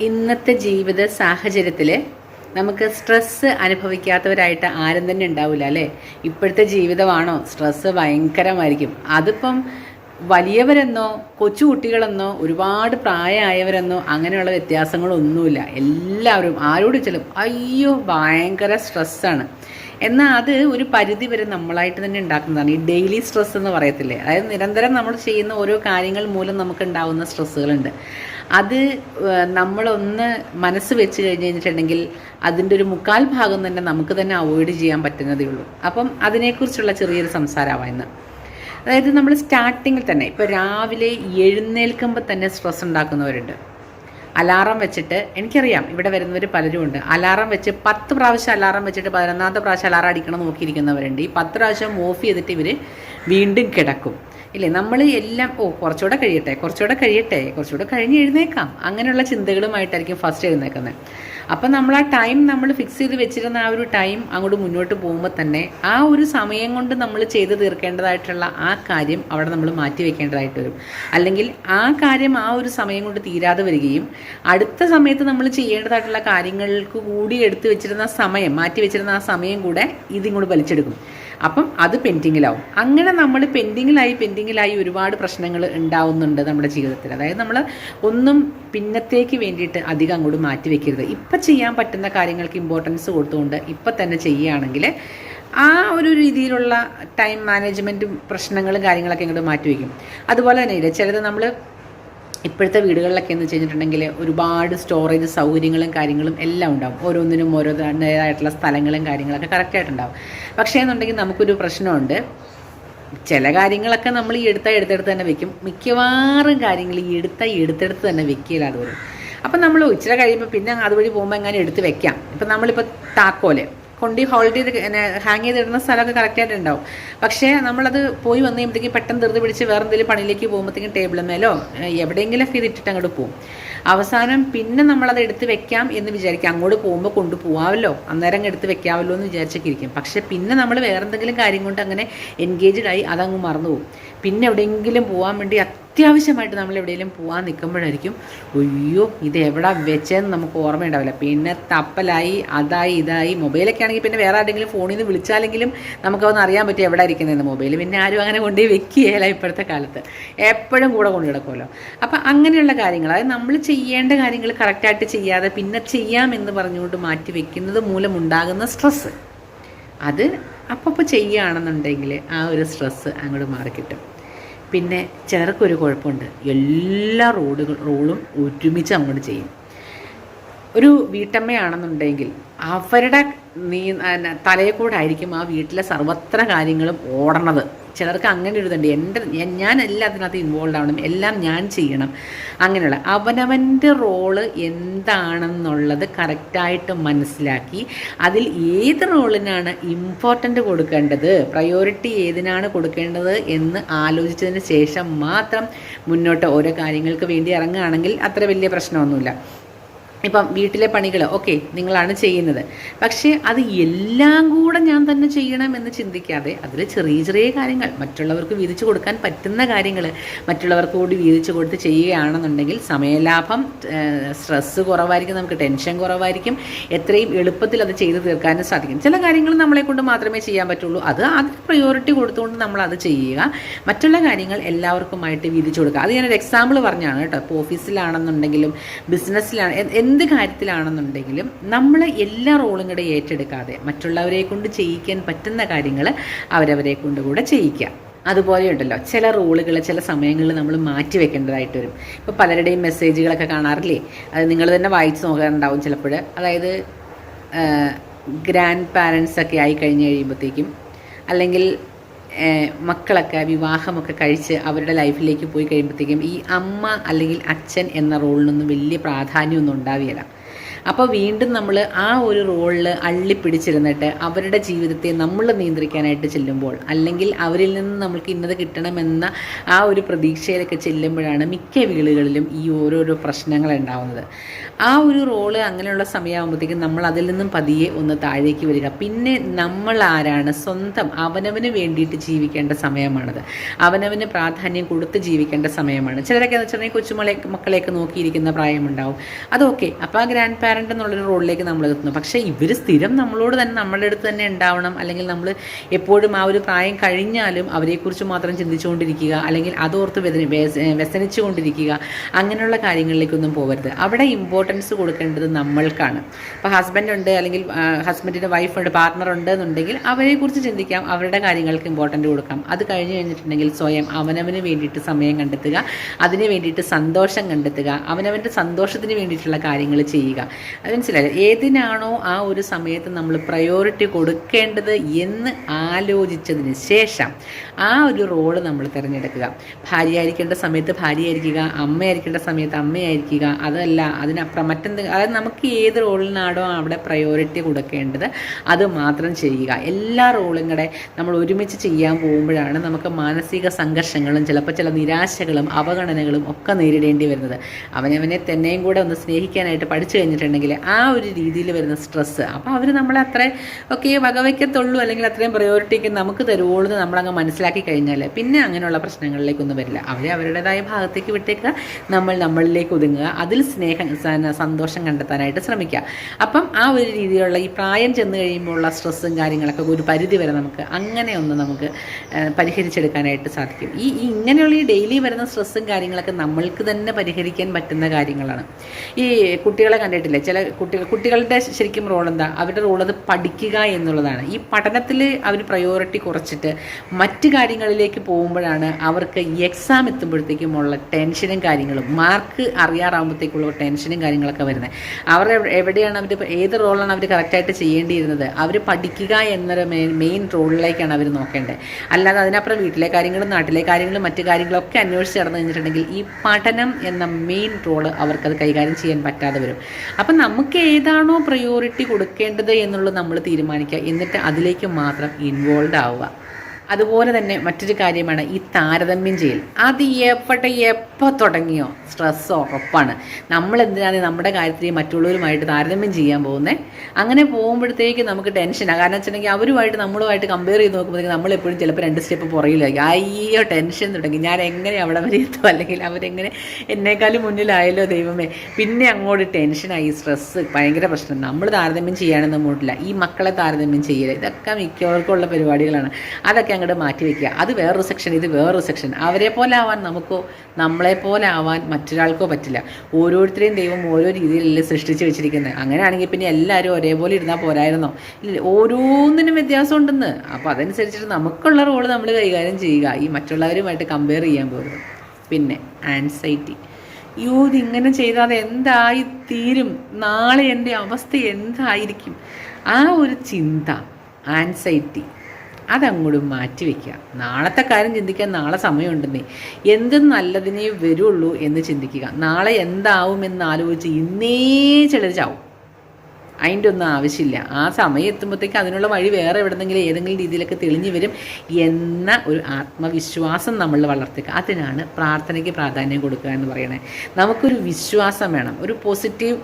ഇന്നത്തെ ജീവിത സാഹചര്യത്തിൽ നമുക്ക് സ്ട്രെസ്സ് അനുഭവിക്കാത്തവരായിട്ട് ആരും തന്നെ ഉണ്ടാവില്ല അല്ലേ? ഇപ്പോഴത്തെ ജീവിതമാണോ? സ്ട്രെസ്സ് ഭയങ്കരമായിരിക്കും. അതിപ്പം വലിയവരെന്നോ കൊച്ചു കുട്ടികളെന്നോ ഒരുപാട് പ്രായമായവരെന്നോ അങ്ങനെയുള്ള വ്യത്യാസങ്ങളൊന്നുമില്ല. എല്ലാവരും ആരോട് ചെല്ലും അയ്യോ ഭയങ്കര സ്ട്രെസ്സാണ് എന്നാൽ അത് ഒരു പരിധി വരെ നമ്മളായിട്ട് തന്നെ ഉണ്ടാക്കുന്നതാണ്. ഈ ഡെയിലി സ്ട്രെസ് എന്ന് പറയത്തില്ലേ? അതായത് നിരന്തരം നമ്മൾ ചെയ്യുന്ന ഓരോ കാര്യങ്ങൾ മൂലം നമുക്ക് ഉണ്ടാവുന്ന സ്ട്രെസ്സുകളുണ്ട് അത് നമ്മളൊന്ന് മനസ്സ് വെച്ച് കഴിഞ്ഞ് കഴിഞ്ഞിട്ടുണ്ടെങ്കിൽ അതിന്റെ ഒരു മുക്കാൽ ഭാഗം തന്നെ നമുക്ക് തന്നെ അവോയ്ഡ് ചെയ്യാൻ പറ്റുന്നതേ ഉള്ളൂ. അപ്പം അതിനെക്കുറിച്ചുള്ള ചെറിയൊരു സംസാരമാണ് ഇന്ന്. അതായത് നമ്മൾ സ്റ്റാർട്ടിങ്ങിൽ തന്നെ ഇപ്പോൾ രാവിലെ എഴുന്നേൽക്കുമ്പോൾ തന്നെ സ്ട്രെസ് ഉണ്ടാക്കുന്നവരുണ്ട്. അലാറം വെച്ചിട്ട് എനിക്കറിയാം ഇവിടെ വരുന്നവർ പലരും ഉണ്ട് അലാറം വെച്ച് പത്ത് പ്രാവശ്യം അലാറം വെച്ചിട്ട് പതിനൊന്നാമത്തെ പ്രാവശ്യം അലാറം അടിക്കണം നോക്കിയിരിക്കുന്നവരുണ്ട്. ഈ പത്ത് പ്രാവശ്യം ഓഫ് ചെയ്തിട്ട് ഇവർ വീണ്ടും കിടക്കും. ഇല്ലേ? നമ്മൾ എല്ലാം ഓ കുറച്ചുകൂടെ കഴിയട്ടെ കുറച്ചുകൂടെ കഴിയട്ടെ കുറച്ചുകൂടെ കഴിഞ്ഞ് എഴുന്നേക്കാം. അങ്ങനെയുള്ള ചിന്തകളുമായിട്ടായിരിക്കും ഫസ്റ്റ് എഴുന്നേക്കുന്നത്. അപ്പം നമ്മൾ ആ ടൈം നമ്മൾ ഫിക്സ് ചെയ്ത് വെച്ചിരുന്ന ആ ഒരു ടൈം അങ്ങോട്ട് മുന്നോട്ട് പോകുമ്പോൾ തന്നെ ആ ഒരു സമയം കൊണ്ട് നമ്മൾ ചെയ്ത് തീർക്കേണ്ടതായിട്ടുള്ള ആ കാര്യം അവിടെ നമ്മൾ മാറ്റി വെക്കേണ്ടതായിട്ട് വരും. അല്ലെങ്കിൽ ആ കാര്യം ആ ഒരു സമയം കൊണ്ട് തീരാതെ വരികയും അടുത്ത സമയത്ത് നമ്മൾ ചെയ്യേണ്ടതായിട്ടുള്ള കാര്യങ്ങൾക്ക് കൂടി എടുത്തു വെച്ചിരുന്ന സമയം മാറ്റി വെച്ചിരുന്ന ആ സമയം കൂടെ ഇതിങ്ങോട്ട് വലിച്ചെടുക്കും. അപ്പം അത് പെൻഡിങ്ങിലാവും. അങ്ങനെ നമ്മൾ പെൻഡിങ്ങിലായി പെൻഡിങ്ങിലായി ഒരുപാട് പ്രശ്നങ്ങൾ ഉണ്ടാവുന്നുണ്ട് നമ്മുടെ ജീവിതത്തിൽ. അതായത് നമ്മൾ ഒന്നും പിന്നത്തേക്ക് വേണ്ടിയിട്ട് അധികം അങ്ങോട്ട് മാറ്റി വെക്കരുത്. ഇപ്പം ചെയ്യാൻ പറ്റുന്ന കാര്യങ്ങൾക്ക് ഇമ്പോർട്ടൻസ് കൊടുത്തുകൊണ്ട് ഇപ്പം തന്നെ ചെയ്യുകയാണെങ്കിൽ ആ ഒരു രീതിയിലുള്ള ടൈം മാനേജ്മെന്റും പ്രശ്നങ്ങളും കാര്യങ്ങളൊക്കെ ഇങ്ങോട്ട് മാറ്റി വയ്ക്കും അതുപോലെ തന്നെ ഇല്ല ചിലത് നമ്മൾ ഇപ്പോഴത്തെ വീടുകളിലൊക്കെ എന്ന് വെച്ച് കഴിഞ്ഞിട്ടുണ്ടെങ്കിൽ ഒരുപാട് സ്റ്റോറേജ് സൗകര്യങ്ങളും കാര്യങ്ങളും എല്ലാം ഉണ്ടാവും. ഓരോന്നിനും ഓരോതായിട്ടുള്ള സ്ഥലങ്ങളും കാര്യങ്ങളൊക്കെ കറക്റ്റായിട്ടുണ്ടാവും പക്ഷേ എന്നുണ്ടെങ്കിൽ നമുക്കൊരു പ്രശ്നമുണ്ട്. ചില കാര്യങ്ങളൊക്കെ നമ്മൾ ഈ എടുത്ത എടുത്തെടുത്ത് തന്നെ വെക്കും. മിക്കവാറും കാര്യങ്ങൾ ഈ എടുത്ത എടുത്തെടുത്ത് തന്നെ വെക്കില്ല അതുപോലെ. അപ്പം നമ്മൾ ഇച്ചിരി കഴിയുമ്പോൾ പിന്നെ അതുവഴി പോകുമ്പോൾ എങ്ങനെ എടുത്ത് വെക്കാം. ഇപ്പം നമ്മളിപ്പോൾ താക്കോൽ. കൊണ്ട് ഹോൾഡ് ചെയ്ത് ഹാങ് ചെയ്തിടുന്ന സ്ഥലമൊക്കെ കറക്റ്റായിട്ട് ഉണ്ടാവും. പക്ഷേ നമ്മളത് പോയി വന്നു കഴിയുമ്പോഴത്തേക്കും പെട്ടെന്ന് ധൃതി പിടിച്ച് വേറെ എന്തെങ്കിലും പണിയിലേക്ക് പോകുമ്പോഴത്തേക്കും ടേബിൾ മേലോ ഏഹ്, എവിടെയെങ്കിലുമൊക്കെ ഇത് ഇട്ടിട്ട് അങ്ങോട്ട് പോകും അവസാനം പിന്നെ നമ്മളത് എടുത്ത് വെക്കാം എന്ന് വിചാരിക്കാം. അങ്ങോട്ട് പോകുമ്പോൾ കൊണ്ടുപോകാമല്ലോ അന്നേരം എടുത്ത് വെക്കാമല്ലോ എന്ന് വിചാരിച്ചൊക്കെ ഇരിക്കും. പക്ഷേ പിന്നെ നമ്മൾ വേറെന്തെങ്കിലും കാര്യം കൊണ്ട് അങ്ങനെ എൻഗേജ്ഡ് ആയി അതങ്ങ് മറന്നു പോകും പിന്നെ എവിടെയെങ്കിലും പോകാൻ വേണ്ടി അത്യാവശ്യമായിട്ട് നമ്മൾ എവിടെയെങ്കിലും പോകാൻ നിൽക്കുമ്പോഴായിരിക്കും അയ്യോ ഇത് എവിടെ വെച്ചതെന്ന് നമുക്ക് ഓർമ്മയുണ്ടാവില്ല പിന്നെ തപ്പലായി അതായി ഇതായി മൊബൈലൊക്കെ ആണെങ്കിൽ പിന്നെ വേറെ ആരെങ്കിലും ഫോണിൽ നിന്ന് വിളിച്ചാലെങ്കിലും നമുക്കതൊന്ന് അറിയാൻ പറ്റും എവിടെ ഇരിക്കുന്നതെന്ന് മൊബൈൽ പിന്നെ ആരും അങ്ങനെ കൊണ്ടുപോയി വെക്കുകയില്ല ഇപ്പോഴത്തെ കാലത്ത്. എപ്പോഴും കൂടെ കൊണ്ടു കിടക്കുമല്ലോ അപ്പം അങ്ങനെയുള്ള കാര്യങ്ങൾ അതായത് നമ്മൾ ചെയ്യേണ്ട കാര്യങ്ങൾ കറക്റ്റായിട്ട് ചെയ്യാതെ പിന്നെ ചെയ്യാമെന്ന് പറഞ്ഞുകൊണ്ട് മാറ്റി വെക്കുന്നത് മൂലമുണ്ടാകുന്ന സ്ട്രെസ്സ് അത് അപ്പോൾ ചെയ്യുകയാണെന്നുണ്ടെങ്കിൽ ആ ഒരു സ്ട്രെസ്സ് അങ്ങോട്ട് മാറിക്കിട്ടും പിന്നെ ചിലർക്കൊരു കുഴപ്പമുണ്ട്. എല്ലാ റോഡുകൾ റോളും ഒരുമിച്ച് അങ്ങോട്ട് ചെയ്യും. ഒരു വീട്ടമ്മയാണെന്നുണ്ടെങ്കിൽ അവരുടെ നീ തലയെ കൂടെ ആയിരിക്കും ആ വീട്ടിലെ സർവത്ര കാര്യങ്ങളും ഓടണത്. ചിലർക്ക് അങ്ങനെ ഒരു ഇതുണ്ട്. എന്റെ ഞാൻ എല്ലാത്തിനകത്ത് ഇൻവോൾവ് ആവണം. എല്ലാം ഞാൻ ചെയ്യണം. അങ്ങനെയുള്ള അവനവന്റെ റോൾ എന്താണെന്നുള്ളത് കറക്റ്റായിട്ട് മനസ്സിലാക്കി അതിൽ ഏത് റോളിനാണ് ഇമ്പോർട്ടന്റ് കൊടുക്കേണ്ടത്? പ്രയോറിറ്റി ഏതിനാണ് കൊടുക്കേണ്ടത് എന്ന് ആലോചിച്ചതിന് ശേഷം മാത്രം മുന്നോട്ട് ഓരോ കാര്യങ്ങൾക്ക് വേണ്ടി ഇറങ്ങുകയാണെങ്കിൽ അത്ര വലിയ പ്രശ്നമൊന്നുമില്ല. ഇപ്പം വീട്ടിലെ പണികൾ ഓക്കെ നിങ്ങളാണ് ചെയ്യുന്നത്. പക്ഷേ അത് എല്ലാം കൂടെ ഞാൻ തന്നെ ചെയ്യണം എന്ന് ചിന്തിക്കാതെ അതിൽ ചെറിയ ചെറിയ കാര്യങ്ങൾ മറ്റുള്ളവർക്ക് വീതിച്ചു കൊടുക്കാൻ പറ്റുന്ന കാര്യങ്ങൾ മറ്റുള്ളവർക്ക് കൂടി വീതിച്ചു കൊടുത്ത് ചെയ്യുകയാണെന്നുണ്ടെങ്കിൽ സമയലാഭം സ്ട്രെസ്സ് കുറവായിരിക്കും നമുക്ക് ടെൻഷൻ കുറവായിരിക്കും. എത്രയും എളുപ്പത്തിൽ അത് ചെയ്തു തീർക്കാനും സാധിക്കും. ചില കാര്യങ്ങൾ നമ്മളെ കൊണ്ട് മാത്രമേ ചെയ്യാൻ പറ്റുള്ളൂ. അത് അതിന് പ്രയോറിറ്റി കൊടുത്തുകൊണ്ട് നമ്മൾ അത് ചെയ്യുക. മറ്റുള്ള കാര്യങ്ങൾ എല്ലാവർക്കുമായിട്ട് വീതിച്ചു കൊടുക്കുക. അത് ഞാനൊരു എക്സാമ്പിൾ പറഞ്ഞാണ് കേട്ടോ. ഇപ്പോൾ ഓഫീസിലാണെന്നുണ്ടെങ്കിലും ബിസിനസ്സിലാണ് എന്ത് കാര്യത്തിലാണെന്നുണ്ടെങ്കിലും നമ്മൾ എല്ലാ റോളും കൂടെ ഏറ്റെടുക്കാതെ മറ്റുള്ളവരെ കൊണ്ട് ചെയ്യിക്കാൻ പറ്റുന്ന കാര്യങ്ങൾ അവരവരെ കൊണ്ട് കൂടെ ചെയ്യിക്കുക. അതുപോലെ ഉണ്ടല്ലോ ചില റോളുകൾ ചില സമയങ്ങളിൽ നമ്മൾ മാറ്റി വെക്കേണ്ടതായിട്ട് വരും. ഇപ്പോൾ പലരുടെയും മെസ്സേജുകളൊക്കെ കാണാറില്ലേ? അത് നിങ്ങൾ തന്നെ വായിച്ച് നോക്കാറുണ്ടാവും ചിലപ്പോൾ അതായത് ഗ്രാൻഡ് പാരൻസ് ഒക്കെ ആയി കഴിഞ്ഞ് കഴിയുമ്പോഴത്തേക്കും അല്ലെങ്കിൽ മക്കളൊക്കെ വിവാഹമൊക്കെ കഴിച്ച് അവരുടെ ലൈഫിലേക്ക് പോയി കഴിയുമ്പോഴത്തേക്കും ഈ അമ്മ അല്ലെങ്കിൽ അച്ഛൻ എന്ന റോളിനൊന്നും വലിയ പ്രാധാന്യമൊന്നും ഉണ്ടാവുകയില്ല അപ്പോൾ വീണ്ടും നമ്മൾ ആ ഒരു റോളിൽ അള്ളിപ്പിടിച്ചിരുന്നിട്ട് അവരുടെ ജീവിതത്തെ നമ്മൾ നിയന്ത്രിക്കാനായിട്ട് ചെല്ലുമ്പോൾ അല്ലെങ്കിൽ അവരിൽ നിന്ന് നമ്മൾക്ക് ഇന്നത് കിട്ടണമെന്ന ആ ഒരു പ്രതീക്ഷയിലൊക്കെ ചെല്ലുമ്പോഴാണ് മിക്ക വീടുകളിലും ഈ ഓരോരോ പ്രശ്നങ്ങൾ ഉണ്ടാവുന്നത്. ആ ഒരു റോൾ അങ്ങനെയുള്ള സമയമാകുമ്പോഴത്തേക്കും നമ്മൾ അതിൽ നിന്നും പതിയെ ഒന്ന് താഴേക്ക് വരിക. പിന്നെ നമ്മൾ ആരാണ്? സ്വന്തം അവനവന് വേണ്ടിയിട്ട് ജീവിക്കേണ്ട സമയമാണത്. അവനവന് പ്രാധാന്യം കൊടുത്ത് ജീവിക്കേണ്ട സമയമാണ്. ചിലരൊക്കെ എന്ന് വെച്ചിട്ടുണ്ടെങ്കിൽ കൊച്ചുമളെ മക്കളെയൊക്കെ നോക്കിയിരിക്കുന്ന പ്രായമുണ്ടാവും. അതൊക്കെ. അപ്പോൾ ആ ഗ്രാൻഡ് പാരന്റ് എന്നുള്ളൊരു റോളിലേക്ക് നമ്മൾ എത്തുന്നു. പക്ഷേ ഇവർ സ്ഥിരം നമ്മളോട് തന്നെ നമ്മളുടെ അടുത്ത് തന്നെ ഉണ്ടാവണം. അല്ലെങ്കിൽ നമ്മൾ എപ്പോഴും ആ ഒരു പ്രായം കഴിഞ്ഞാലും അവരെക്കുറിച്ച് മാത്രം ചിന്തിച്ചുകൊണ്ടിരിക്കുക. അല്ലെങ്കിൽ അതോർത്ത് വ്യസന വ്യസ- വ്യസനിച്ചുകൊണ്ടിരിക്കുക. അങ്ങനെയുള്ള കാര്യങ്ങളിലേക്കൊന്നും പോകരുത് അവിടെ ഇമ്പോർട്ടൻസ് കൊടുക്കേണ്ടത് നമ്മൾക്കാണ്. ഇപ്പോൾ ഹസ്ബൻഡ് ഉണ്ട് അല്ലെങ്കിൽ ഹസ്ബൻഡിന്റെ വൈഫ് ഉണ്ട് പാർട്ട്ണർ ഉണ്ട് എന്നുണ്ടെങ്കിൽ അവരെക്കുറിച്ച് ചിന്തിക്കാം. അവരുടെ കാര്യങ്ങൾക്ക് ഇമ്പോർട്ടന്റ് കൊടുക്കാം. അത് കഴിഞ്ഞ് കഴിഞ്ഞിട്ടുണ്ടെങ്കിൽ സ്വയം അവനവന് വേണ്ടിയിട്ട് സമയം കണ്ടെത്തുക. അതിന് വേണ്ടിയിട്ട് സന്തോഷം കണ്ടെത്തുക. അവനവന്റെ സന്തോഷത്തിന് വേണ്ടിയിട്ടുള്ള കാര്യങ്ങൾ ചെയ്യുക. അത് മനസ്സിലായി. ഏതിനാണോ ആ ഒരു സമയത്ത് നമ്മൾ പ്രയോറിറ്റി കൊടുക്കേണ്ടത് എന്ന് ആലോചിച്ചതിന് ശേഷം ആ ഒരു റോൾ നമ്മൾ തിരഞ്ഞെടുക്കുക. ഭാര്യയായിരിക്കേണ്ട സമയത്ത് ഭാര്യയായിരിക്കുക അമ്മയായിരിക്കേണ്ട സമയത്ത് അമ്മയായിരിക്കുക അതല്ല അതിനപ്പുറം മറ്റെന്തെങ്കിലും അതായത് നമുക്ക് ഏത് റോളിനാണോ അവിടെ പ്രയോറിറ്റി കൊടുക്കേണ്ടത് അത് മാത്രം ചെയ്യുക. എല്ലാ റോളും കൂടെ നമ്മൾ ഒരുമിച്ച് ചെയ്യാൻ പോകുമ്പോഴാണ് നമുക്ക് മാനസിക സംഘർഷങ്ങളും ചിലപ്പോൾ ചില നിരാശകളും അവഗണനകളും ഒക്കെ നേരിടേണ്ടി വരുന്നത്. അവനവനെ തന്നെയും കൂടെ ഒന്ന് സ്നേഹിക്കാനായിട്ട് പഠിച്ചു കഴിഞ്ഞിട്ടുണ്ടെങ്കിൽ ആ ഒരു രീതിയിൽ വരുന്ന സ്ട്രെസ്സ് അപ്പോൾ അവർ നമ്മളെ അത്ര ഒക്കെ വകവയ്ക്കത്തുള്ളൂ അല്ലെങ്കിൽ അത്രയും പ്രയോറിറ്റിക്ക് നമുക്ക് തരുവുള്ളൂ എന്ന് നമ്മളങ്ങ് മനസ്സിലാക്കി കഴിഞ്ഞാൽ പിന്നെ അങ്ങനെയുള്ള പ്രശ്നങ്ങളിലേക്കൊന്നും വരില്ല. അവരെ അവരുടേതായ ഭാഗത്തേക്ക് വിട്ടേക്കുക. നമ്മൾ നമ്മളിലേക്ക് ഒതുങ്ങുക. അതിൽ സ്നേഹം സന്തോഷം കണ്ടെത്താനായിട്ട് ശ്രമിക്കുക. അപ്പം ആ ഒരു രീതിയിലുള്ള ഈ പ്രായം ചെന്ന് കഴിയുമ്പോഴുള്ള സ്ട്രെസ്സും കാര്യങ്ങളൊക്കെ ഒരു പരിധി വരെ നമുക്ക് അങ്ങനെ ഒന്ന് നമുക്ക് പരിഹരിച്ചെടുക്കാനായിട്ട് സാധിക്കും. ഈ ഇങ്ങനെയുള്ള ഈ ഡെയിലി വരുന്ന സ്ട്രെസ്സും കാര്യങ്ങളൊക്കെ നമ്മൾക്ക് തന്നെ പരിഹരിക്കാൻ പറ്റുന്ന കാര്യങ്ങളാണ്. ഈ കുട്ടികളെ കണ്ടിട്ടില്ലേ? ചില കുട്ടികൾ കുട്ടികളുടെ ശരിക്കും റോൾ എന്താ? അവരുടെ റോൾ അത് പഠിക്കുക എന്നുള്ളതാണ്. ഈ പഠനത്തിൽ അവർ പ്രയോറിറ്റി കുറച്ചിട്ട് മറ്റ് കാര്യങ്ങളിലേക്ക് പോകുമ്പോഴാണ് അവർക്ക് എക്സാം എത്തുമ്പോഴത്തേക്കും ഉള്ള ടെൻഷനും കാര്യങ്ങളും മാർക്ക് അറിയാറാകുമ്പോഴത്തേക്കുള്ള ടെൻഷനും കാര്യങ്ങളൊക്കെ വരുന്നത്. അവർ എവിടെയാണ് അവർ ഏത് റോളാണ് അവർ കറക്റ്റായിട്ട് ചെയ്യേണ്ടിയിരുന്നത്? അവർ പഠിക്കുക എന്നൊരു മെയിൻ മെയിൻ റോളിലേക്കാണ് അവർ നോക്കേണ്ടത്. അല്ലാതെ അതിനപ്പുറം വീട്ടിലെ കാര്യങ്ങളും നാട്ടിലെ കാര്യങ്ങളും മറ്റു കാര്യങ്ങളൊക്കെ അന്വേഷിച്ച് നടന്നു കഴിഞ്ഞിട്ടുണ്ടെങ്കിൽ ഈ പഠനം എന്ന മെയിൻ റോൾ അവർക്കത് കൈകാര്യം ചെയ്യാൻ പറ്റാതെ വരും. അപ്പം നമുക്ക് ഏതാണോ പ്രയോറിറ്റി കൊടുക്കേണ്ടത് എന്നുള്ളത് നമ്മൾ തീരുമാനിക്കുക. എന്നിട്ട് അതിലേക്ക് മാത്രം ഇൻവോൾവ് ആവുക. അതുപോലെ തന്നെ മറ്റൊരു കാര്യമാണ് ഈ താരതമ്യം ചെയ്യൽ. അത് എപ്പോട്ടെ എപ്പോൾ തുടങ്ങിയോ? സ്ട്രെസ് ഉറപ്പാണ്. നമ്മൾ എന്തിനാണ് നമ്മുടെ കാര്യത്തിൽ മറ്റുള്ളവരുമായിട്ട് താരതമ്യം ചെയ്യാൻ പോകുന്നത് അങ്ങനെ പോകുമ്പോഴത്തേക്ക് നമുക്ക് ടെൻഷനാണ് കാരണം വെച്ചിട്ടുണ്ടെങ്കിൽ അവരുമായിട്ട് നമ്മളുമായിട്ട് കമ്പയർ ചെയ്ത് നോക്കുമ്പോഴത്തേക്ക് നമ്മളെപ്പോഴും ചിലപ്പോൾ രണ്ട് സ്റ്റെപ്പ് പുറകിലായിരിക്കും. അയ്യോ ടെൻഷൻ തുടങ്ങി. ഞാൻ എങ്ങനെ അവിടെ വരെ എത്തും? അല്ലെങ്കിൽ അവരെങ്ങനെ എന്നേക്കാളും മുന്നിലായല്ലോ ദൈവമേ. പിന്നെ അങ്ങോട്ട് ടെൻഷനായി സ്ട്രെസ്സ് ഭയങ്കര പ്രശ്നം. നമ്മൾ താരതമ്യം ചെയ്യാനൊന്നും മൂട്ടില്ല ഈ മക്കളെ താരതമ്യം ചെയ്യൽ ഇതൊക്കെ മിക്കവർക്കുള്ള പരിപാടികളാണ്. അതൊക്കെ അങ്ങോട്ട് മാറ്റി വയ്ക്കുക അത് വേറൊരു സെക്ഷൻ ഇത് വേറൊരു സെക്ഷൻ അവരെ പോലെ ആവാൻ നമുക്കോ നമ്മളെ പോലെ ആവാൻ മറ്റൊരാൾക്കോ പറ്റില്ല. ഓരോരുത്തരെയും ദൈവം ഓരോ രീതിയിലല്ലേ സൃഷ്ടിച്ച് വെച്ചിരിക്കുന്നത്. അങ്ങനെയാണെങ്കിൽ പിന്നെ എല്ലാവരും ഒരേപോലെ ഇരുന്നാൽ പോരായിരുന്നോ? ഇല്ല ഓരോന്നിനും വ്യത്യാസം ഉണ്ടെന്ന് അപ്പോൾ അതനുസരിച്ചിട്ട് നമുക്കുള്ള റോൾ നമ്മൾ കൈകാര്യം ചെയ്യുക. ഈ മറ്റുള്ളവരുമായിട്ട് കമ്പയർ ചെയ്യാൻ പോകരുത് പിന്നെ ആൻസൈറ്റി ഇത് ഇങ്ങനെ ചെയ്താൽ എന്തായി തീരും? നാളെ എന്റെ അവസ്ഥ എന്തായിരിക്കും? ആ ഒരു ചിന്ത ആൻസൈറ്റി അതങ്ങോട്ട് മാറ്റി വയ്ക്കുക നാളത്തെ കാര്യം ചിന്തിക്കാൻ നാളെ സമയമുണ്ടെന്നേ എന്ത് നല്ലതിനേ വരുള്ളൂ എന്ന് ചിന്തിക്കുക. നാളെ എന്താവുമെന്ന് ആലോചിച്ച് ഇന്നേ ചിലർ ചാവും. അതിന്റെ ഒന്നും ആവശ്യമില്ല. ആ സമയം എത്തുമ്പോഴത്തേക്ക് അതിനുള്ള വഴി വേറെ എവിടെന്നെങ്കിലും ഏതെങ്കിലും രീതിയിലൊക്കെ തെളിഞ്ഞു വരും എന്ന ഒരു ആത്മവിശ്വാസം നമ്മൾ വളർത്തുക. അതിനാണ് പ്രാർത്ഥനയ്ക്ക് പ്രാധാന്യം കൊടുക്കുക എന്ന് പറയുന്നത് നമുക്കൊരു വിശ്വാസം വേണം. ഒരു പോസിറ്റീവ്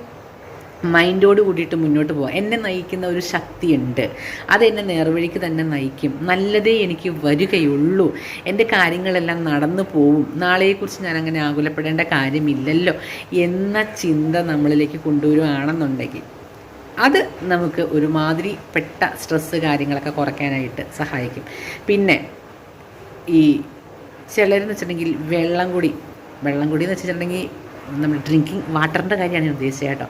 മൈൻഡോട് കൂടിയിട്ട് മുന്നോട്ട് പോകാം എന്നെ നയിക്കുന്ന ഒരു ശക്തിയുണ്ട്. അതെന്നെ നേർവഴിക്ക് തന്നെ നയിക്കും. നല്ലതേ എനിക്ക് വരികയുള്ളൂ. എന്റെ കാര്യങ്ങളെല്ലാം നടന്നു പോവും. നാളെയെക്കുറിച്ച് ഞാൻ അങ്ങനെ ആകുലപ്പെടേണ്ട കാര്യമില്ലല്ലോ എന്ന ചിന്ത നമ്മളിലേക്ക് കൊണ്ടുവരുവാണെന്നുണ്ടെങ്കിൽ അത് നമുക്ക് ഒരുമാതിരി പെട്ട സ്ട്രെസ്സ് കാര്യങ്ങളൊക്കെ കുറയ്ക്കാനായിട്ട് സഹായിക്കും. പിന്നെ ഈ ചിലരെന്ന് വെച്ചിട്ടുണ്ടെങ്കിൽ വെള്ളം കൂടി. വെള്ളം കൂടി എന്ന് വെച്ചിട്ടുണ്ടെങ്കിൽ നമ്മൾ ഡ്രിങ്കിങ് വാട്ടറിന്റെ കാര്യമാണ് ഞാൻ ഉദ്ദേശിച്ചത് കേട്ടോ.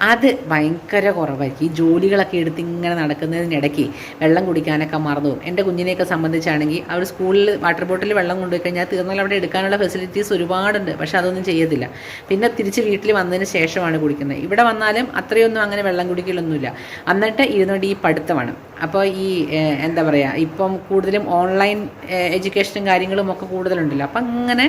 അത് ഭയങ്കര കുറവായിരിക്കും. ഈ ജോലികളൊക്കെ എടുത്ത് ഇങ്ങനെ നടക്കുന്നതിനിടയ്ക്ക് വെള്ളം കുടിക്കാനൊക്കെ മറന്നു പോകും. എന്റെ കുഞ്ഞിനെയൊക്കെ സംബന്ധിച്ചാണെങ്കിൽ അവർ സ്കൂളിൽ വാട്ടർ ബോട്ടിൽ വെള്ളം കൊണ്ടുപോയി കഴിഞ്ഞാൽ തീർന്നാൽ അവിടെ എടുക്കാനുള്ള ഫെസിലിറ്റീസ് ഒരുപാടുണ്ട്. പക്ഷെ അതൊന്നും ചെയ്യത്തില്ല. പിന്നെ തിരിച്ച് വീട്ടിൽ വന്നതിന് ശേഷമാണ് കുടിക്കുന്നത്. ഇവിടെ വന്നാലും അത്രയൊന്നും അങ്ങനെ വെള്ളം കുടിക്കലൊന്നുമില്ല. എന്നിട്ട് ഇരുന്നുകൊണ്ട് ഈ പഠിത്തമാണ്. അപ്പോൾ ഈ എന്താ പറയുക ഇപ്പം കൂടുതലും ഓൺലൈൻ എഡ്യൂക്കേഷനും കാര്യങ്ങളും ഒക്കെ കൂടുതലുണ്ടല്ലോ. അപ്പം അങ്ങനെ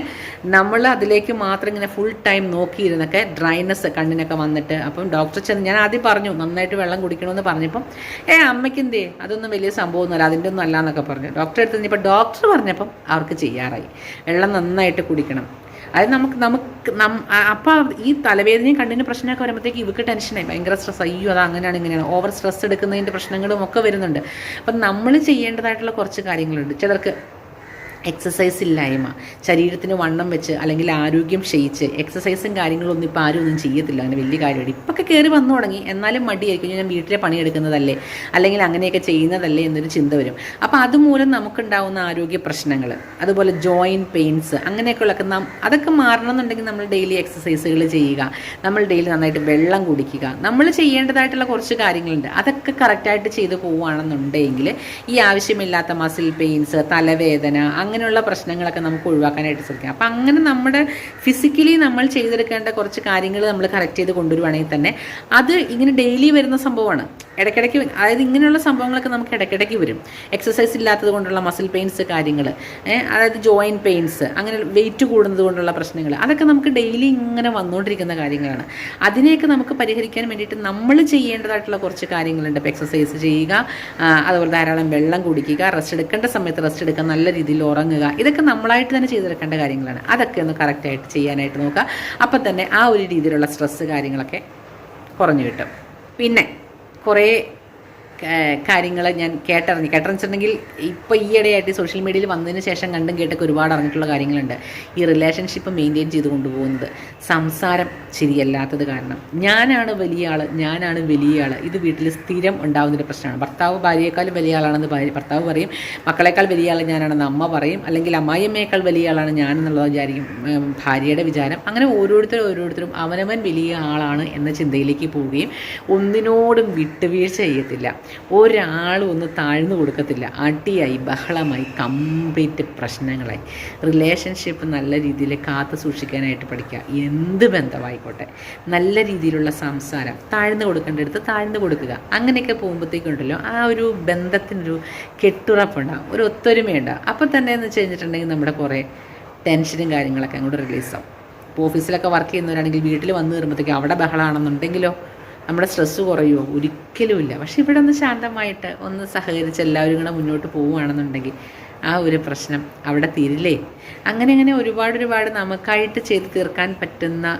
നമ്മൾ അതിലേക്ക് മാത്രം ഇങ്ങനെ ഫുൾ ടൈം നോക്കിയിരുന്നൊക്കെ ഡ്രൈനെസ് കണ്ണിനൊക്കെ വന്നിട്ട് അപ്പം ഡോക്ടർ ചെന്ന് ഞാൻ ആദ്യം പറഞ്ഞു നന്നായിട്ട് വെള്ളം കുടിക്കണമെന്ന് പറഞ്ഞപ്പം ഏ അമ്മയ്ക്ക് എന്തേ അതൊന്നും വലിയ സംഭവമൊന്നുമല്ല അതിന്റെ ഒന്നും അല്ല എന്നൊക്കെ പറഞ്ഞു. ഡോക്ടറെ അടുത്ത് ഇപ്പം ഡോക്ടർ പറഞ്ഞപ്പം അവർക്ക് ചെയ്യാറായി. വെള്ളം നന്നായിട്ട് കുടിക്കണം. അത് നമുക്ക് നമുക്ക് നം അപ്പം ഈ തലവേദനയും കണ്ണിന് പ്രശ്നമൊക്കെ വരുമ്പോഴത്തേക്ക് ഇവർക്ക് ടെൻഷനായി ഭയങ്കര സ്ട്രെസ് അയ്യോ അത് അങ്ങനെയാണ് ഇങ്ങനെയാണ്. ഓവർ സ്ട്രെസ് എടുക്കുന്നതിന്റെ പ്രശ്നങ്ങളും ഒക്കെ വരുന്നുണ്ട്. അപ്പം നമ്മൾ ചെയ്യേണ്ടതായിട്ടുള്ള കുറച്ച് കാര്യങ്ങളുണ്ട്. ചിലർക്ക് എക്സസൈസ് ഇല്ലായ്മ ശരീരത്തിന് വണ്ണം വെച്ച് അല്ലെങ്കിൽ ആരോഗ്യം ക്ഷയിച്ച് എക്സസൈസും കാര്യങ്ങളൊന്നും ഇപ്പോൾ ആരും ഒന്നും ചെയ്യത്തില്ല. അങ്ങനെ വലിയ കാര്യമാണ് ഇപ്പൊക്കെ കയറി വന്നു തുടങ്ങി. എന്നാലും മടിയായിരിക്കും. ഞാൻ വീട്ടിലെ പണിയെടുക്കുന്നതല്ലേ അല്ലെങ്കിൽ അങ്ങനെയൊക്കെ ചെയ്യുന്നതല്ലേ എന്നൊരു ചിന്ത വരും. അപ്പോൾ അതുമൂലം നമുക്കുണ്ടാവുന്ന ആരോഗ്യ പ്രശ്നങ്ങൾ അതുപോലെ ജോയിന്റ് പെയിൻസ് അങ്ങനെയൊക്കെയുള്ളൊക്കെ നാം അതൊക്കെ മാറണമെന്നുണ്ടെങ്കിൽ നമ്മൾ ഡെയിലി എക്സസൈസുകൾ ചെയ്യുക. നമ്മൾ ഡെയിലി നന്നായിട്ട് വെള്ളം കുടിക്കുക. നമ്മൾ ചെയ്യേണ്ടതായിട്ടുള്ള കുറച്ച് കാര്യങ്ങളുണ്ട്. അതൊക്കെ കറക്റ്റായിട്ട് ചെയ്ത് പോവുകയാണെന്നുണ്ടെങ്കിൽ ഈ ആവശ്യമില്ലാത്ത മസിൽ പെയിൻസ് തലവേദന അങ്ങനെയുള്ള പ്രശ്നങ്ങളൊക്കെ നമുക്ക് ഒഴിവാക്കാനായിട്ട് ശ്രമിക്കാം. അപ്പം അങ്ങനെ നമ്മുടെ ഫിസിക്കലി നമ്മൾ ചെയ്തെടുക്കേണ്ട കുറച്ച് കാര്യങ്ങൾ നമ്മൾ കറക്റ്റ് ചെയ്ത് കൊണ്ടുവരുവാണെങ്കിൽ തന്നെ അത് ഇങ്ങനെ ഡെയിലി വരുന്ന സംഭവമാണ്. ഇടയ്ക്കിടയ്ക്ക് അതായത് ഇങ്ങനെയുള്ള സംഭവങ്ങളൊക്കെ നമുക്ക് ഇടയ്ക്കിടയ്ക്ക് വരും. എക്സസൈസ് ഇല്ലാത്തത് കൊണ്ടുള്ള മസിൽ പെയിൻസ് കാര്യങ്ങൾ അതായത് ജോയിൻ പെയിൻസ് അങ്ങനെ വെയിറ്റ് കൂടുന്നത് കൊണ്ടുള്ള പ്രശ്നങ്ങൾ അതൊക്കെ നമുക്ക് ഡെയിലി ഇങ്ങനെ വന്നുകൊണ്ടിരിക്കുന്ന കാര്യങ്ങളാണ്. അതിനെയൊക്കെ നമുക്ക് പരിഹരിക്കാൻ വേണ്ടിയിട്ട് നമ്മൾ ചെയ്യേണ്ടതായിട്ടുള്ള കുറച്ച് കാര്യങ്ങളുണ്ട്. ഇപ്പോൾ എക്സസൈസ് ചെയ്യുക അതുപോലെ ധാരാളം വെള്ളം കുടിക്കുക റെസ്റ്റ് എടുക്കേണ്ട സമയത്ത് റെസ്റ്റ് എടുക്കുക നല്ല രീതിയിൽ ഉറങ്ങുക. ഇതൊക്കെ നമ്മളായിട്ട് തന്നെ ചെയ്തെടുക്കേണ്ട കാര്യങ്ങളാണ്. അതൊക്കെ ഒന്ന് കറക്റ്റായിട്ട് ചെയ്യാനായിട്ട് നോക്കുക. അപ്പം തന്നെ ആ ഒരു രീതിയിലുള്ള സ്ട്രെസ്സ് കാര്യങ്ങളൊക്കെ കുറഞ്ഞു കിട്ടും. പിന്നെ കുറേ കാര്യങ്ങൾ ഞാൻ കേട്ടറിഞ്ഞു. കേട്ടറിഞ്ഞിട്ടുണ്ടെങ്കിൽ ഇപ്പോൾ ഈയിടെയായിട്ട് സോഷ്യൽ മീഡിയയിൽ വന്നതിന് ശേഷം കണ്ടും കേട്ടൊക്കെ ഒരുപാട് അറിഞ്ഞിട്ടുള്ള കാര്യങ്ങളുണ്ട്. ഈ റിലേഷൻഷിപ്പ് മെയിന്റെയിൻ ചെയ്ത് കൊണ്ടുപോകുന്നത് സംസാരം ശരിയല്ലാത്തത് കാരണം. ഞാനാണ് വലിയ ആൾ ഞാനാണ് വലിയ ആൾ ഇത് വീട്ടിൽ സ്ഥിരം ഉണ്ടാകുന്നൊരു പ്രശ്നമാണ്. ഭർത്താവ് ഭാര്യയേക്കാളും വലിയ ആളാണെന്ന് ഭർത്താവ് പറയും. മക്കളേക്കാൾ വലിയ ആൾ ഞാനാണെന്ന് അമ്മ പറയും. അല്ലെങ്കിൽ അമ്മായിയമ്മയേക്കാൾ വലിയ ആളാണ് ഞാനെന്നുള്ളത് വിചാരിക്കും. ഭാര്യയുടെ വിചാരം. അങ്ങനെ ഓരോരുത്തരും ഓരോരുത്തരും അവനവൻ വലിയ ആളാണ് എന്ന ചിന്തയിലേക്ക് പോവുകയും ഒന്നിനോടും വിട്ടുവീഴ്ച ചെയ്യത്തില്ല. ഒരാളും ഒന്ന് താഴ്ന്നു കൊടുക്കത്തില്ല. അടിയായി ബഹളമായി കംപ്ലീറ്റ് പ്രശ്നങ്ങളായി. റിലേഷൻഷിപ്പ് നല്ല രീതിയിൽ കാത്തു സൂക്ഷിക്കാനായിട്ട് പഠിക്കുക. എന്ത് ബന്ധമായിക്കോട്ടെ. നല്ല രീതിയിലുള്ള സംസാരം. താഴ്ന്നു കൊടുക്കേണ്ടടുത്ത് താഴ്ന്നു കൊടുക്കുക. അങ്ങനെയൊക്കെ പോകുമ്പോഴത്തേക്കുണ്ടല്ലോ ആ ഒരു ബന്ധത്തിനൊരു കെട്ടുറപ്പുണ്ടാകും ഒരു ഒത്തൊരുമയുണ്ടാകും അപ്പം തന്നെ എന്ന് വെച്ച് നമ്മുടെ കുറേ ടെൻഷനും കാര്യങ്ങളൊക്കെ അങ്ങോട്ട് റിലീസാവും ഇപ്പോൾ ഓഫീസിലൊക്കെ വർക്ക് ചെയ്യുന്നവരാണെങ്കിൽ വീട്ടിൽ വന്ന് കയറുമ്പോഴത്തേക്ക് അവിടെ ബഹളമാണെന്നുണ്ടെങ്കിലോ? നമ്മുടെ സ്ട്രെസ്സ് കുറയുമോ ഒരിക്കലുമില്ല. പക്ഷെ ഇവിടെ ഒന്ന് ശാന്തമായിട്ട് ഒന്ന് സഹകരിച്ച് എല്ലാവരും കൂടെ മുന്നോട്ട് പോവുകയാണെന്നുണ്ടെങ്കിൽ ആ ഒരു പ്രശ്നം അവിടെ തീരില്ലേ? അങ്ങനെ അങ്ങനെ ഒരുപാട് ഒരുപാട് നമുക്കായിട്ട് ചെയ്ത് തീർക്കാൻ പറ്റുന്ന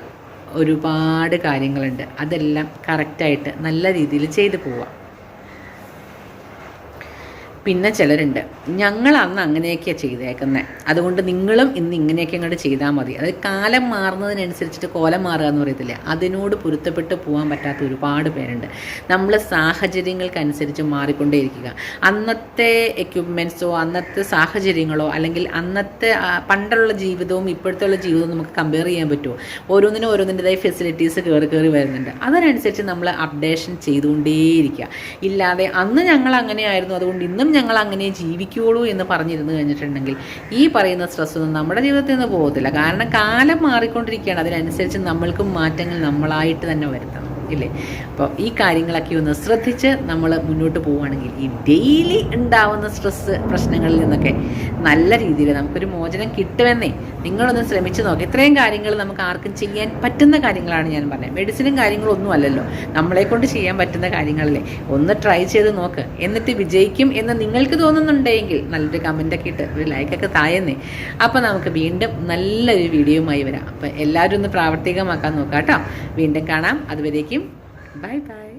ഒരുപാട് കാര്യങ്ങളുണ്ട്. അതെല്ലാം കറക്റ്റായിട്ട് നല്ല രീതിയിൽ ചെയ്തു പോവാം പിന്നെ ചിലരുണ്ട്. ഞങ്ങൾ അന്ന് അങ്ങനെയൊക്കെയാണ് ചെയ്തേക്കുന്നത് അതുകൊണ്ട് നിങ്ങളും ഇന്ന് ഇങ്ങനെയൊക്കെ അങ്ങോട്ട് ചെയ്താൽ മതി. അതായത് കാലം മാറുന്നതിനനുസരിച്ചിട്ട് കോലം മാറുക എന്ന് പറയത്തില്ല? അതിനോട് പൊരുത്തപ്പെട്ട് പോകാൻ പറ്റാത്ത ഒരുപാട് പേരുണ്ട്. നമ്മൾ സാഹചര്യങ്ങൾക്കനുസരിച്ച് മാറിക്കൊണ്ടേയിരിക്കുക. അന്നത്തെ എക്യുപ്മെന്റ്സോ അന്നത്തെ സാഹചര്യങ്ങളോ അല്ലെങ്കിൽ അന്നത്തെ പണ്ടുള്ള ജീവിതവും ഇപ്പോഴത്തെ ഉള്ള ജീവിതവും നമുക്ക് കമ്പയർ ചെയ്യാൻ പറ്റുമോ? ഓരോന്നിനും ഓരോന്നിന്റെതായ ഫെസിലിറ്റീസ് കയറി കയറി വരുന്നുണ്ട്. അതിനനുസരിച്ച് നമ്മൾ അപ്ഡേഷൻ ചെയ്തുകൊണ്ടേയിരിക്കുക. ഇല്ലാതെ അന്ന് ഞങ്ങൾ അങ്ങനെയായിരുന്നു. അതുകൊണ്ട് ഇന്നും ഞങ്ങൾ അങ്ങനെ ജീവിക്കുകയുള്ളൂ എന്ന് പറഞ്ഞിരുന്നു കഴിഞ്ഞിട്ടുണ്ടെങ്കിൽ ഈ പറയുന്ന സ്ട്രെസ് ഒന്നും നമ്മുടെ ജീവിതത്തിൽ നിന്ന് പോകത്തില്ല. കാരണം കാലം മാറിക്കൊണ്ടിരിക്കുകയാണ്. അതിനനുസരിച്ച് നമ്മൾക്കും മാറ്റങ്ങൾ നമ്മളായിട്ട് തന്നെ വരുത്തണം. ഇല്ലേ അപ്പോൾ ഈ കാര്യങ്ങളൊക്കെ ഒന്ന് ശ്രദ്ധിച്ച് നമ്മൾ മുന്നോട്ട് പോവുകയാണെങ്കിൽ ഈ ഡെയിലി ഉണ്ടാവുന്ന സ്ട്രെസ്സ് പ്രശ്നങ്ങളിൽ നിന്നൊക്കെ നല്ല രീതിയിൽ നമുക്കൊരു മോചനം കിട്ടുമെന്നേ നിങ്ങളൊന്ന് ശ്രമിച്ച് നോക്ക്. ഇത്രയും കാര്യങ്ങൾ നമുക്ക് ആർക്കും ചെയ്യാൻ പറ്റുന്ന കാര്യങ്ങളാണ് ഞാൻ പറഞ്ഞത്. മെഡിസിനും കാര്യങ്ങളും ഒന്നും അല്ലല്ലോ. നമ്മളെ കൊണ്ട് ചെയ്യാൻ പറ്റുന്ന കാര്യങ്ങളല്ലേ. ഒന്ന് ട്രൈ ചെയ്ത് നോക്ക്. എന്നിട്ട് വിജയിക്കും എന്ന് നിങ്ങൾക്ക് തോന്നുന്നുണ്ടെങ്കിൽ നല്ലൊരു കമന്റൊക്കെ ഇട്ട് ഒരു ലൈക്കൊക്കെ തായെന്നേ അപ്പോൾ നമുക്ക് വീണ്ടും നല്ലൊരു വീഡിയോയുമായി വരാം. അപ്പോൾ എല്ലാവരും ഒന്ന് പ്രാവർത്തികമാക്കാൻ നോക്കാം കേട്ടോ. വീണ്ടും കാണാം. അതുവരേക്കും Bye bye.